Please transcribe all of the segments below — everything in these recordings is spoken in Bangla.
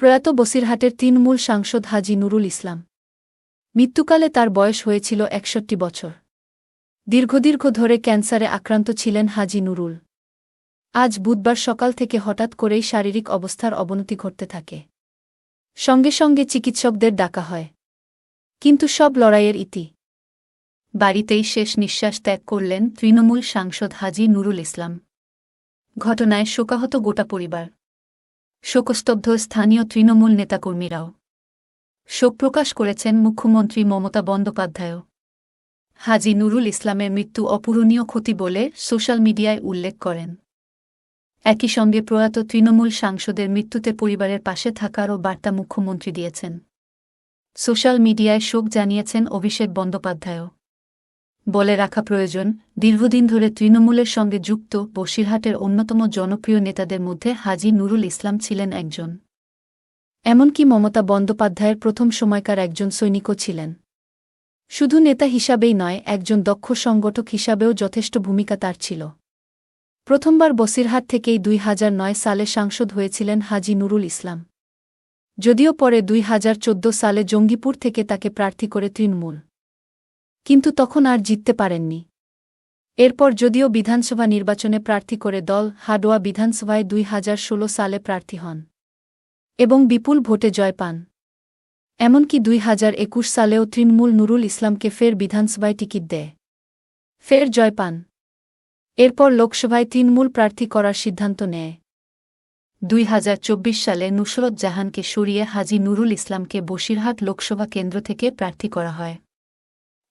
প্রয়াত বসিরহাটের তৃণমূল সাংসদ হাজি নুরুল ইসলাম। মৃত্যুকালে তার বয়স হয়েছিল একষট্টি বছর। দীর্ঘদীর্ঘ ধরে ক্যান্সারে আক্রান্ত ছিলেন হাজি নুরুল। আজ বুধবার সকাল থেকে হঠাৎ করেই শারীরিক অবস্থার অবনতি ঘটতে থাকে। সঙ্গে সঙ্গে চিকিৎসকদের ডাকা হয়। কিন্তু সব লড়াইয়ের ইতি। বাড়িতেই শেষ নিঃশ্বাস ত্যাগ করলেন তৃণমূল সাংসদ হাজি নুরুল ইসলাম। ঘটনায় শোকাহত গোটা পরিবার। শোকস্তব্ধ স্থানীয় তৃণমূল নেতাকর্মীরাও। শোক প্রকাশ করেছেন মুখ্যমন্ত্রী মমতা বন্দ্যোপাধ্যায়ও। হাজি নুরুল ইসলামের মৃত্যু অপূরণীয় ক্ষতি বলে সোশ্যাল মিডিয়ায় উল্লেখ করেন। একই সঙ্গে প্রয়াত তৃণমূল সাংসদের মৃত্যুতে পরিবারের পাশে থাকারও বার্তা মুখ্যমন্ত্রী দিয়েছেন। সোশ্যাল মিডিয়ায় শোক জানিয়েছেন অভিষেক বন্দ্যোপাধ্যায়ও। বলে রাখা প্রয়োজন, দীর্ঘদিন ধরে তৃণমূলের সঙ্গে যুক্ত বসিরহাটের অন্যতম জনপ্রিয় নেতাদের মধ্যে হাজি নুরুল ইসলাম ছিলেন একজন। এমনকি মমতা বন্দ্যোপাধ্যায়ের প্রথম সময়কার একজন সৈনিকও ছিলেন। শুধু নেতা হিসাবেই নয়, একজন দক্ষ সংগঠক হিসাবেও যথেষ্ট ভূমিকা তার ছিল। প্রথমবার বসিরহাট থেকেই দুই হাজার নয় সালে সাংসদ হয়েছিলেন হাজি নুরুল ইসলাম। যদিও পরে দুই হাজার চোদ্দ সালে জঙ্গিপুর থেকে তাকে প্রার্থী করে তৃণমূল কিন্তু তখন আর জিততে পারেননি। এরপর যদিও বিধানসভা নির্বাচনে প্রার্থী করে দল, হাডোয়া বিধানসভায় দুই হাজার ষোলো সালে প্রার্থী হন এবং বিপুল ভোটে জয় পান। এমনকি দুই হাজার একুশ সালেও তৃণমূল নুরুল ইসলামকে ফের বিধানসভায় টিকিট দেয়। ফের জয় পান। এরপর লোকসভায় তৃণমূল প্রার্থী করার সিদ্ধান্ত নেয়। দুই হাজার চব্বিশ সালে নুসরত জাহানকে সরিয়ে হাজি নুরুল ইসলামকে বসিরহাট লোকসভা কেন্দ্র থেকে প্রার্থী করা হয়।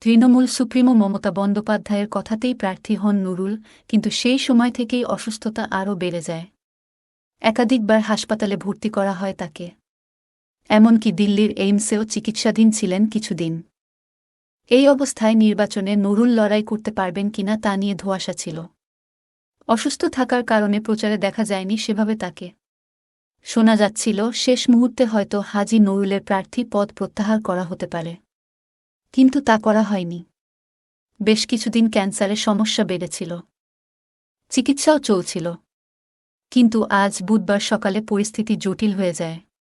তৃণমূল সুপ্রিমো মমতা বন্দ্যোপাধ্যায়ের কথাতেই প্রার্থী হন নুরুল, কিন্তু সেই সময় থেকেই অসুস্থতা আরও বেড়ে যায়। একাধিকবার হাসপাতালে ভর্তি করা হয় তাকে। এমনকি দিল্লির এইমসেও চিকিৎসাধীন ছিলেন কিছুদিন। এই অবস্থায় নির্বাচনে নুরুল লড়াই করতে পারবেন কিনা তা নিয়ে ধোয়াশা ছিল। অসুস্থ থাকার কারণে প্রচারে দেখা যায়নি সেভাবে তাকে। শোনা যাচ্ছিল, শেষ মুহূর্তে হয়তো হাজি নুরুলের প্রার্থী পদ প্রত্যাহার করা হতে পারে। কিন্তু তা করা হয়নি। বেশ কিছুদিন ক্যান্সারের সমস্যা বেড়েছিল। চিকিৎসাও চলছিল। কিন্তু আজ বুধবার সকালে পরিস্থিতি জটিল হয়ে যায়।